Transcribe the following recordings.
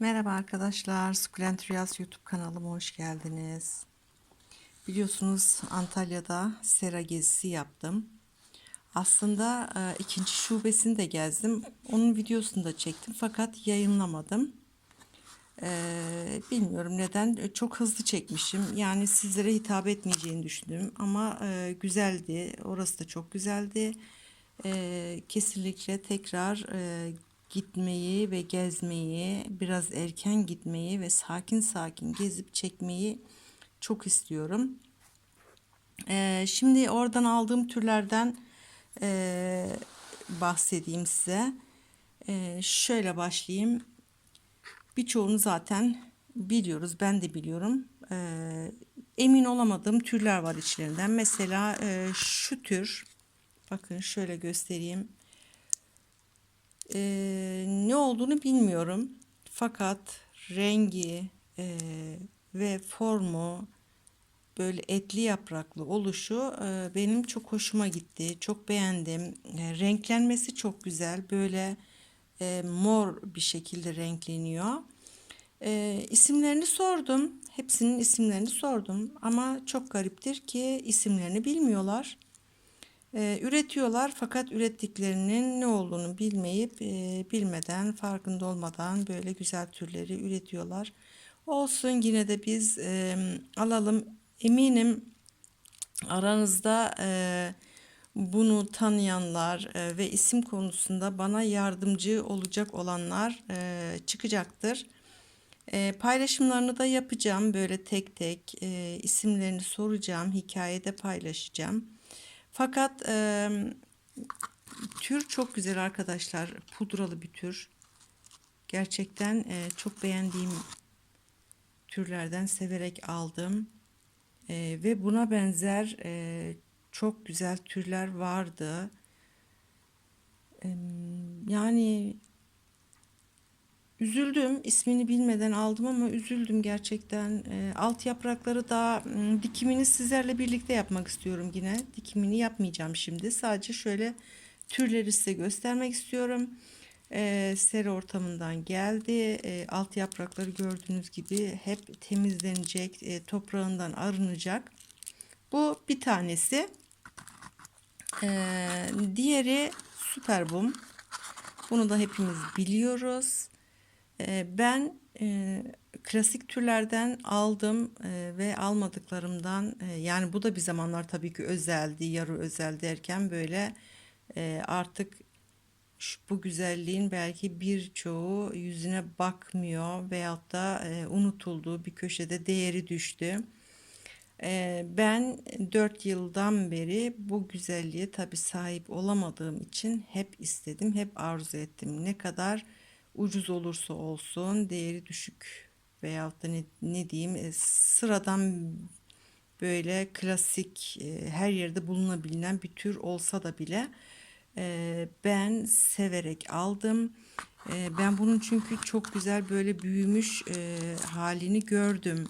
Merhaba arkadaşlar, Sukulent Rüyas YouTube kanalıma hoş geldiniz. Biliyorsunuz Antalya'da sera gezisi yaptım. Aslında e, ikinci şubesini de gezdim. Onun videosunu da çektim fakat yayınlamadım. E, bilmiyorum neden E, çok hızlı çekmişim. Yani sizlere hitap etmeyeceğini düşündüm ama e, güzeldi. Orası da çok güzeldi. E, kesinlikle tekrar e, gitmeyi ve gezmeyi, biraz erken gitmeyi ve sakin sakin gezip çekmeyi çok istiyorum. Ee, şimdi oradan aldığım türlerden e, bahsedeyim size. Ee, şöyle başlayayım. Birçoğunu zaten biliyoruz, ben de biliyorum. Ee, emin olamadığım türler var içlerinden. Mesela e, şu tür, bakın şöyle göstereyim. Ee, ne olduğunu bilmiyorum. Fakat rengi e, ve formu böyle etli yapraklı oluşu e, benim çok hoşuma gitti. Çok beğendim. E, renklenmesi çok güzel. Böyle e, mor bir şekilde renkleniyor. E, isimlerini sordum. Hepsinin isimlerini sordum. Ama çok gariptir ki isimlerini bilmiyorlar. E, üretiyorlar fakat ürettiklerinin ne olduğunu bilmeyip e, bilmeden farkında olmadan böyle güzel türleri üretiyorlar. Olsun yine de biz e, alalım. Eminim aranızda e, bunu tanıyanlar e, ve isim konusunda bana yardımcı olacak olanlar e, çıkacaktır. E, paylaşımlarını da yapacağım böyle tek tek e, isimlerini soracağım, hikayede paylaşacağım. Fakat e, tür çok güzel arkadaşlar. Pudralı bir tür. Gerçekten e, çok beğendiğim türlerden severek aldım. E, ve buna benzer e, çok güzel türler vardı. E, yani Üzüldüm. ismini bilmeden aldım ama üzüldüm gerçekten. E, alt yaprakları da m, dikimini sizlerle birlikte yapmak istiyorum yine. Dikimini yapmayacağım şimdi. Sadece şöyle türleri size göstermek istiyorum. E, sera ortamından geldi. E, alt yaprakları gördüğünüz gibi hep temizlenecek, e, toprağından arınacak. Bu bir tanesi. E, diğeri süper bum. Bunu da hepimiz biliyoruz. Ben klasik türlerden aldım ve almadıklarımdan yani bu da bir zamanlar tabii ki özeldi, yarı özel derken böyle artık bu güzelliğin belki birçoğu yüzüne bakmıyor veyahut da unutuldu, bir köşede değeri düştü. Ben 4 yıldan beri bu güzelliğe tabii sahip olamadığım için hep istedim, hep arzu ettim. Ne kadar ucuz olursa olsun değeri düşük veyahut da ne, ne diyeyim e, sıradan böyle klasik e, her yerde bulunabilen bir tür olsa da bile e, ben severek aldım. Ben bunun çünkü çok güzel böyle büyümüş halini gördüm.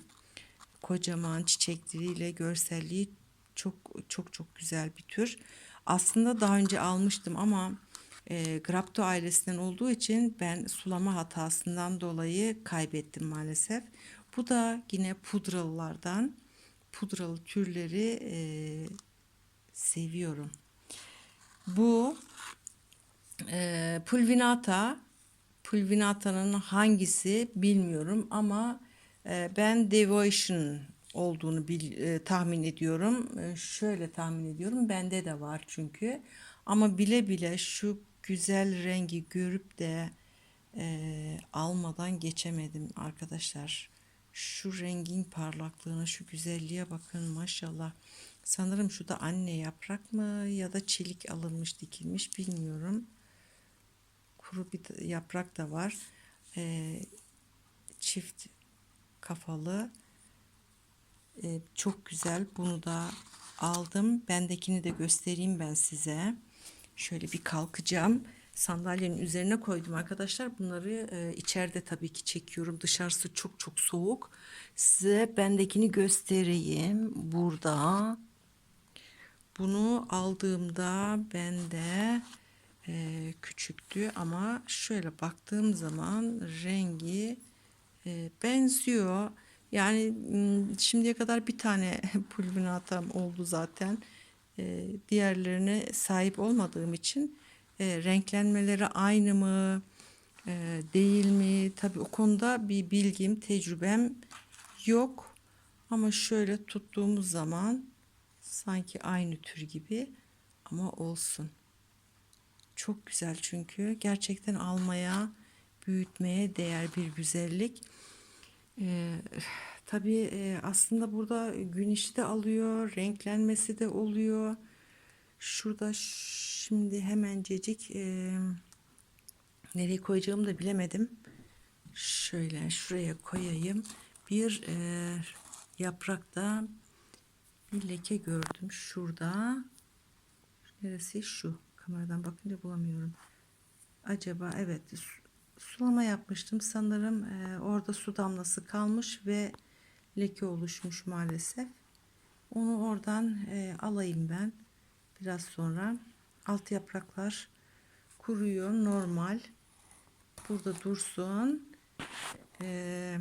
Kocaman çiçekleriyle görselliği çok çok çok güzel bir tür. Aslında daha önce almıştım ama e, Grapto ailesinden olduğu için ben sulama hatasından dolayı kaybettim maalesef. Bu da yine pudralılardan. Pudralı türleri e, seviyorum. Bu e, pulvinata. Pulvinata'nın hangisi bilmiyorum ama e, ben devotion olduğunu bil, e, tahmin ediyorum. E, şöyle tahmin ediyorum. Bende de var çünkü. Ama bile bile şu güzel rengi görüp de e, almadan geçemedim arkadaşlar. Şu rengin parlaklığına, şu güzelliğe bakın maşallah. Sanırım şu da anne yaprak mı ya da çelik alınmış dikilmiş bilmiyorum. Kuru bir yaprak da var. E, çift kafalı. E, çok güzel. Bunu da aldım. Bendekini de göstereyim ben size. Şöyle bir kalkacağım. Sandalyenin üzerine koydum arkadaşlar. Bunları e, içeride tabii ki çekiyorum. Dışarısı çok çok soğuk. Size bendekini göstereyim. Burada. Bunu aldığımda bende e, küçüktü ama şöyle baktığım zaman rengi e, benziyor. Yani şimdiye kadar bir tane pulvinatam oldu zaten. E, diğerlerine sahip olmadığım için e, renklenmeleri aynı mı e, değil mi? Tabii o konuda bir bilgim, tecrübem yok. Ama şöyle tuttuğumuz zaman sanki aynı tür gibi ama olsun. Çok güzel çünkü gerçekten almaya, büyütmeye değer bir güzellik. Ee, tabii e, aslında burada gün ışığı da alıyor, renklenmesi de oluyor. Şurada şimdi hemencecik e, nereye koyacağımı da bilemedim. Şöyle şuraya koyayım. Bir e, yaprakta bir leke gördüm şurada. Neresi şu? Kameradan bakınca bulamıyorum. Acaba evet su- sulama yapmıştım sanırım e, orada su damlası kalmış ve leke oluşmuş maalesef. Onu oradan e, alayım ben biraz sonra. Alt yapraklar kuruyor normal. Burada dursun. E,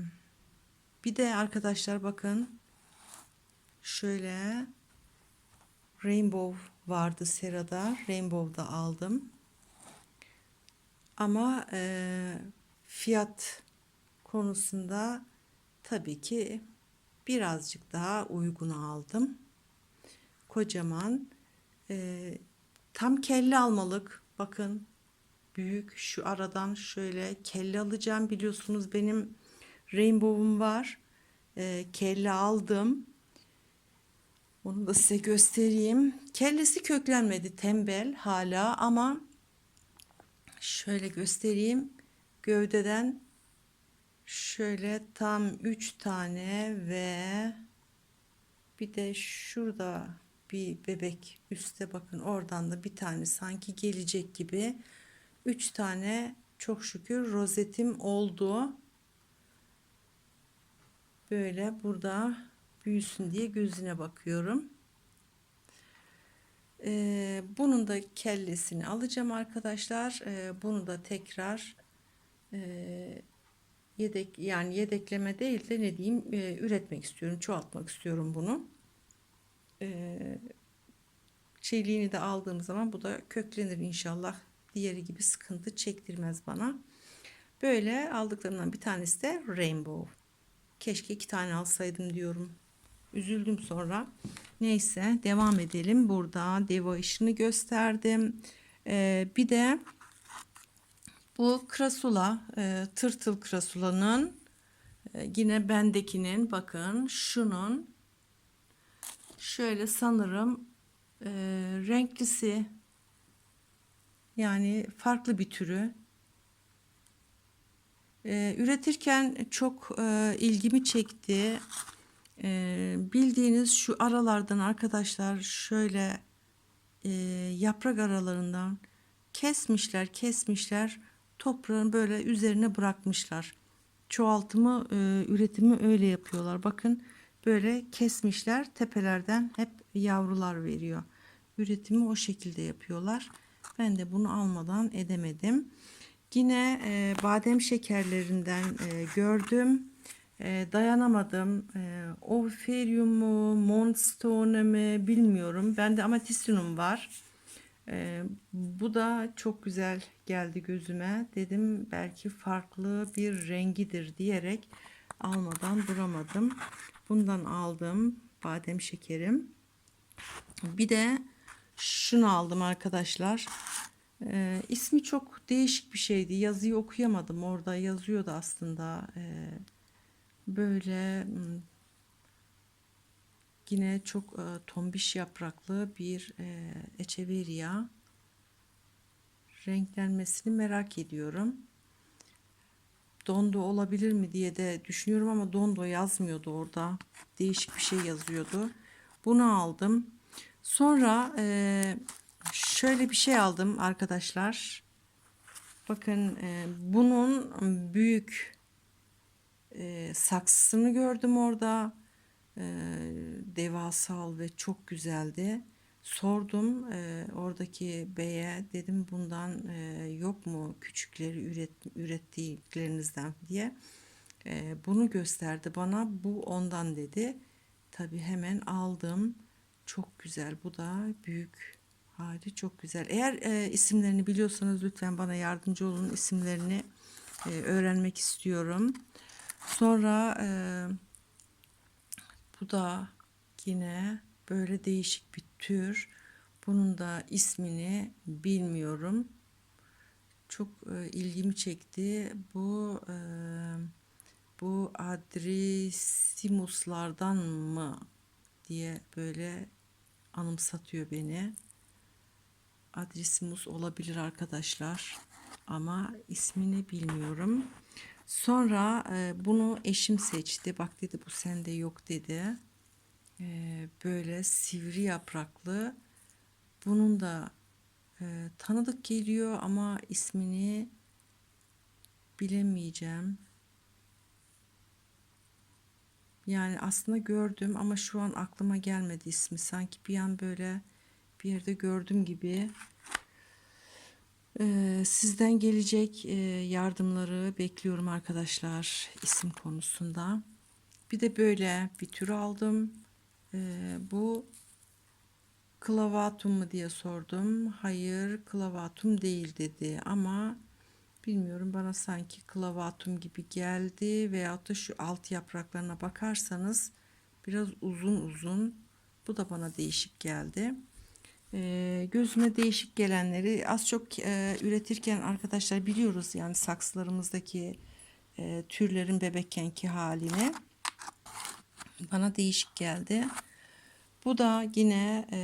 bir de arkadaşlar bakın şöyle Rainbow vardı serada. Rainbow da aldım. Ama e, fiyat konusunda tabii ki birazcık daha uygun aldım. Kocaman e, tam kelle almalık. Bakın büyük şu aradan şöyle kelle alacağım. Biliyorsunuz benim Rainbow'um var. E, kelle aldım. Onu da size göstereyim. Kellesi köklenmedi tembel hala ama şöyle göstereyim. Gövdeden şöyle tam 3 tane ve bir de şurada bir bebek üstte bakın oradan da bir tane sanki gelecek gibi 3 tane çok şükür rozetim oldu. Böyle burada büyüsün diye gözüne bakıyorum. Ee, bunun da kellesini alacağım arkadaşlar. Ee, bunu da tekrar e, yedek yani yedekleme değil de ne diyeyim e, üretmek istiyorum. Çoğaltmak istiyorum bunu. Ee, çeliğini de aldığım zaman bu da köklenir inşallah. Diğeri gibi sıkıntı çektirmez bana. Böyle aldıklarımdan bir tanesi de Rainbow. Keşke iki tane alsaydım diyorum. Üzüldüm sonra. Neyse devam edelim. Burada deva işini gösterdim. Ee, bir de bu krasula, e, tırtıl krasulanın e, yine bendekinin bakın şunun. Şöyle sanırım e, renklisi yani farklı bir türü. E, üretirken çok e, ilgimi çekti. E, bildiğiniz şu aralardan arkadaşlar şöyle e, yaprak aralarından kesmişler kesmişler toprağın böyle üzerine bırakmışlar. Çoğaltımı e, üretimi öyle yapıyorlar. Bakın böyle kesmişler tepelerden hep yavrular veriyor. Üretimi o şekilde yapıyorlar. Ben de bunu almadan edemedim. Yine e, badem şekerlerinden e, gördüm. E, dayanamadım. E, Ophirium mu, Moonstone mi bilmiyorum. Bende Amethystium var. E, bu da çok güzel geldi gözüme. Dedim belki farklı bir rengidir diyerek almadan duramadım. Bundan aldım badem şekerim. Bir de şunu aldım arkadaşlar. Ee, ismi çok değişik bir şeydi. Yazıyı okuyamadım. Orada yazıyordu aslında. Ee, böyle hmm, yine çok e, tombiş yapraklı bir e, echeveria. Renklenmesini merak ediyorum. Dondo olabilir mi diye de düşünüyorum ama Dondo yazmıyordu orada. Değişik bir şey yazıyordu. Bunu aldım. Sonra e, şöyle bir şey aldım arkadaşlar. Bakın e, bunun büyük e, saksısını gördüm orada. E, devasal ve çok güzeldi. Sordum e, oradaki beye dedim bundan e, yok mu küçükleri üret, ürettiklerinizden diye. E, bunu gösterdi bana. Bu ondan dedi. Tabii hemen aldım. Çok güzel. Bu da büyük hali çok güzel. Eğer e, isimlerini biliyorsanız lütfen bana yardımcı olun. İsimlerini e, öğrenmek istiyorum. Sonra e, bu da yine böyle değişik bir tür. Bunun da ismini bilmiyorum. Çok e, ilgimi çekti. Bu e, bu adresimuslardan mı diye böyle anımsatıyor beni. Adresimus olabilir arkadaşlar ama ismini bilmiyorum. Sonra e, bunu eşim seçti. Bak dedi bu sende yok dedi. E, böyle sivri yapraklı. Bunun da e, tanıdık geliyor ama ismini bilemeyeceğim. Yani aslında gördüm ama şu an aklıma gelmedi ismi. Sanki bir an böyle bir yerde gördüm gibi. Sizden gelecek yardımları bekliyorum arkadaşlar isim konusunda. Bir de böyle bir tür aldım. Bu klavatum mu diye sordum. Hayır klavatum değil dedi ama bilmiyorum bana sanki klavatum gibi geldi veyahut da şu alt yapraklarına bakarsanız biraz uzun uzun bu da bana değişik geldi. Ee, gözüme değişik gelenleri az çok e, üretirken arkadaşlar biliyoruz yani saksılarımızdaki e, türlerin bebekkenki halini bana değişik geldi. Bu da yine e,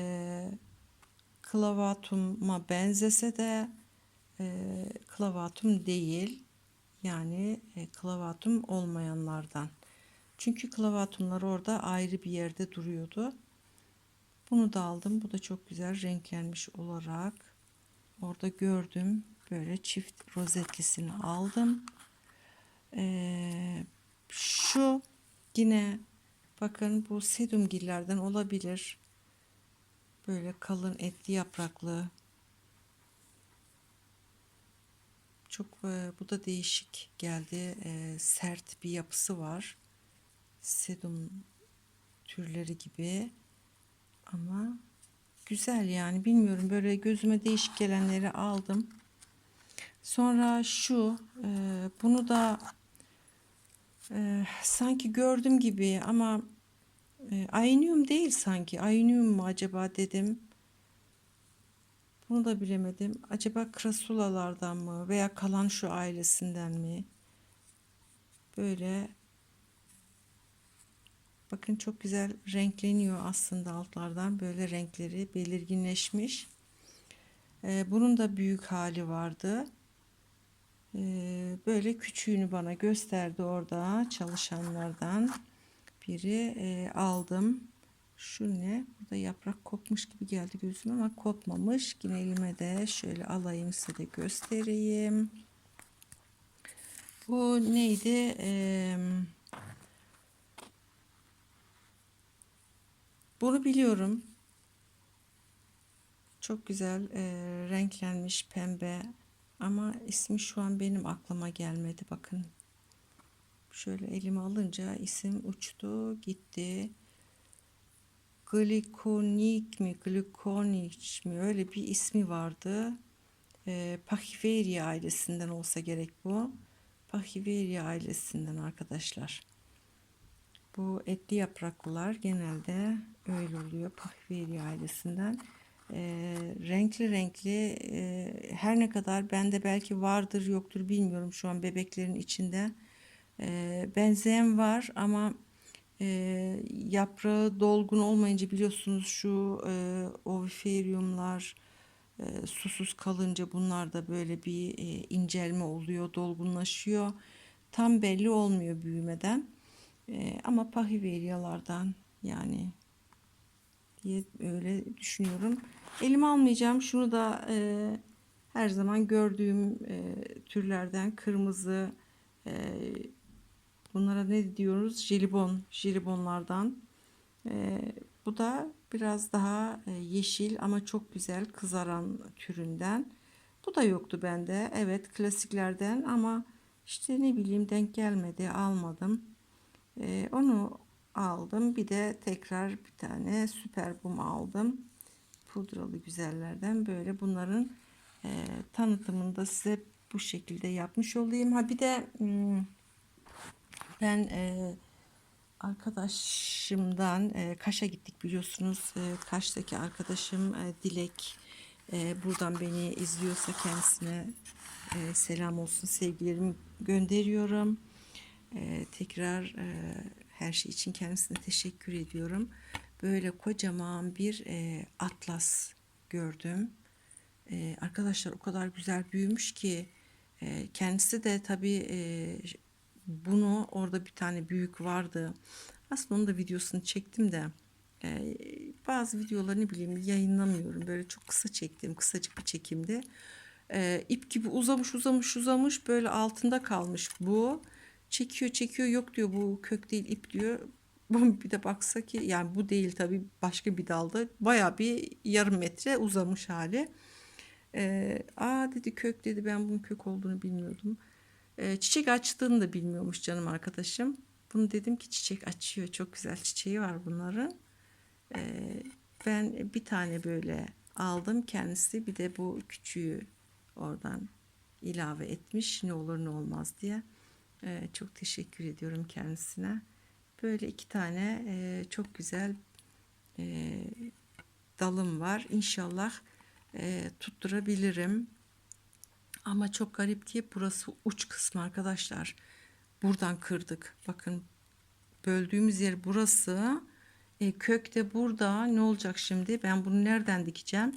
klavatuma benzese de e, klavatum değil. Yani e, klavatum olmayanlardan. Çünkü klavatumlar orada ayrı bir yerde duruyordu. Bunu da aldım. Bu da çok güzel renklenmiş olarak. Orada gördüm. Böyle çift rozetlisini aldım. Ee, şu yine bakın bu sedumgillerden olabilir. Böyle kalın etli yapraklı. Çok e, bu da değişik geldi. E, sert bir yapısı var. Sedum türleri gibi. Ama güzel yani bilmiyorum böyle gözüme değişik gelenleri aldım. Sonra şu e, bunu da e, sanki gördüm gibi ama e, aynium değil sanki. Aynium mu acaba dedim. Bunu da bilemedim. Acaba krasulalardan mı veya kalan şu ailesinden mi? Böyle Bakın çok güzel renkleniyor aslında altlardan. Böyle renkleri belirginleşmiş. Ee, bunun da büyük hali vardı. Ee, böyle küçüğünü bana gösterdi orada çalışanlardan biri e, aldım. Şu ne? Burada yaprak kopmuş gibi geldi gözüme ama kopmamış. Yine elime de şöyle alayım size de göstereyim. Bu neydi? Eee Bunu biliyorum. Çok güzel e, renklenmiş pembe ama ismi şu an benim aklıma gelmedi bakın. Şöyle elime alınca isim uçtu gitti. Glikonik mi glikonik mi öyle bir ismi vardı. E, Pachyveria ailesinden olsa gerek bu. Pachyveria ailesinden arkadaşlar. Bu etli yapraklılar genelde öyle oluyor. Pahveri ailesinden. E, renkli renkli e, her ne kadar bende belki vardır yoktur bilmiyorum şu an bebeklerin içinde. E, benzeyen var ama e, yaprağı dolgun olmayınca biliyorsunuz şu e, oviferiumlar e, susuz kalınca bunlar da böyle bir e, incelme oluyor, dolgunlaşıyor. Tam belli olmuyor büyümeden. E, ama pahiveriyalardan yani diye öyle düşünüyorum. Elime almayacağım. Şunu da e, her zaman gördüğüm e, türlerden kırmızı e, bunlara ne diyoruz? Jelibon, jelibonlardan. E, bu da biraz daha e, yeşil ama çok güzel kızaran türünden. Bu da yoktu bende. Evet klasiklerden ama İşte ne bileyim denk gelmedi almadım. Ee, onu aldım. Bir de tekrar bir tane süper bum aldım. Pudralı güzellerden böyle bunların e, tanıtımını da size bu şekilde yapmış olayım. Ha bir de hmm, ben e, arkadaşımdan e, Kaş'a gittik biliyorsunuz. E, Kaş'taki arkadaşım e, Dilek e, buradan beni izliyorsa kendisine e, selam olsun sevgilerimi gönderiyorum. E, tekrar e, her şey için kendisine teşekkür ediyorum. Böyle kocaman bir e, atlas gördüm. E, arkadaşlar o kadar güzel büyümüş ki kendisi de tabii bunu orada bir tane büyük vardı. Aslında onun da videosunu çektim de e, bazı videoları ne bileyim yayınlamıyorum. Böyle çok kısa çektim. Kısacık bir çekimdi. E, ip gibi uzamış uzamış uzamış böyle altında kalmış bu. Çekiyor çekiyor yok diyor bu kök değil ip diyor. Bir de baksa ki yani bu değil tabii başka bir dalda baya bir yarım metre uzamış hali. E, Aa dedi kök dedi ben bunun kök olduğunu bilmiyordum. E, çiçek açtığını da bilmiyormuş canım arkadaşım. Bunu dedim ki çiçek açıyor. Çok güzel çiçeği var bunların. E, ben bir tane böyle aldım kendisi. Bir de bu küçüğü oradan ilave etmiş. Ne olur ne olmaz diye. E, çok teşekkür ediyorum kendisine. Böyle iki tane e, çok güzel e, dalım var. İnşallah e, tutturabilirim. Ama çok garip ki burası uç kısmı arkadaşlar. Buradan kırdık. Bakın böldüğümüz yer burası. E, kök de burada. Ne olacak şimdi? Ben bunu nereden dikeceğim?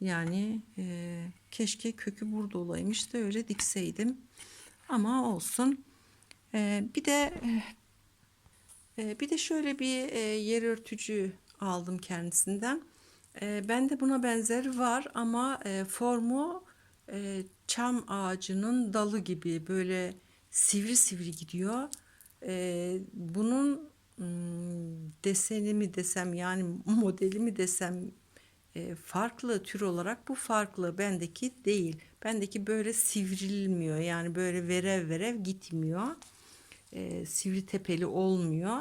Yani e, keşke kökü burada olaymış da öyle dikseydim. Ama olsun. E, bir de e, bir de şöyle bir e, yer örtücü aldım kendisinden. E, bende buna benzer var ama e, formu e, çam ağacının dalı gibi böyle sivri sivri gidiyor. E, bunun hmm, deseni mi desem yani modeli mi desem e, farklı tür olarak bu farklı. Bendeki değil. Bendeki böyle sivrilmiyor. Yani böyle verev verev gitmiyor. E, sivri tepeli olmuyor.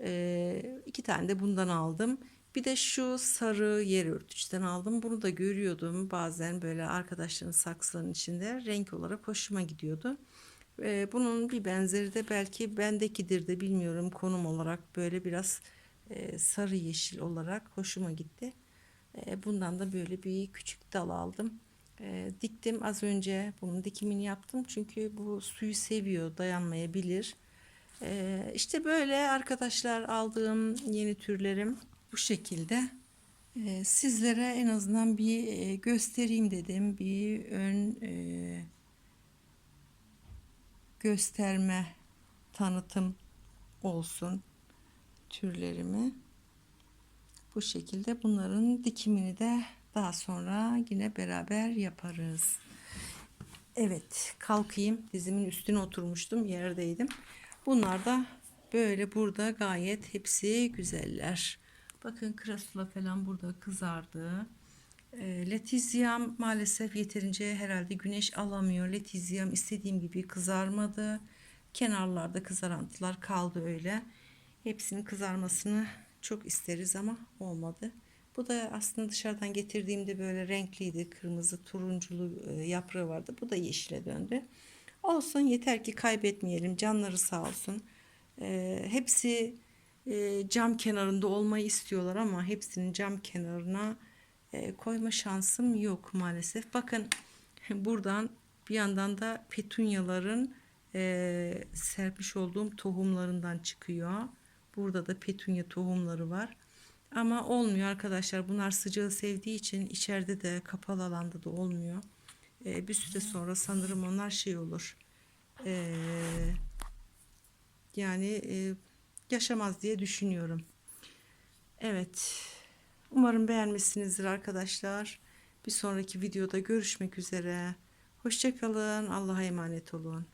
E, iki tane de bundan aldım. Bir de şu sarı yer örtücüden aldım. Bunu da görüyordum bazen böyle arkadaşların saksıların içinde renk olarak hoşuma gidiyordu. Ee, bunun bir benzeri de belki bendekidir de bilmiyorum konum olarak böyle biraz e, sarı yeşil olarak hoşuma gitti. E, bundan da böyle bir küçük dal aldım. E, diktim. Az önce bunun dikimini yaptım. Çünkü bu suyu seviyor dayanmayabilir. E, işte böyle arkadaşlar aldığım yeni türlerim bu şekilde. Sizlere en azından bir e, göstereyim dedim. Bir ön e, gösterme tanıtım olsun türlerimi bu şekilde bunların dikimini de daha sonra yine beraber yaparız. Evet kalkayım dizimin üstüne oturmuştum yerdeydim. Bunlar da böyle burada gayet hepsi güzeller. Bakın krasula falan burada kızardı. E, letizyam maalesef yeterince herhalde güneş alamıyor. Letizyam istediğim gibi kızarmadı. Kenarlarda kızarantılar kaldı öyle. Hepsinin kızarmasını çok isteriz ama olmadı. Bu da aslında dışarıdan getirdiğimde böyle renkliydi. Kırmızı turunculu e, yaprağı vardı. Bu da yeşile döndü. Olsun yeter ki kaybetmeyelim. Canları sağ olsun. E, hepsi e, cam kenarında olmayı istiyorlar ama hepsinin cam kenarına koyma şansım yok maalesef. Bakın buradan bir yandan da petunyaların e, serpmiş olduğum tohumlarından çıkıyor. Burada da petunya tohumları var. Ama olmuyor arkadaşlar. Bunlar sıcağı sevdiği için içeride de kapalı alanda da olmuyor. E, bir süre sonra sanırım onlar şey olur. E, yani e, yaşamaz diye düşünüyorum. Evet. Umarım beğenmişsinizdir arkadaşlar. Bir sonraki videoda görüşmek üzere. Hoşçakalın. Allah'a emanet olun.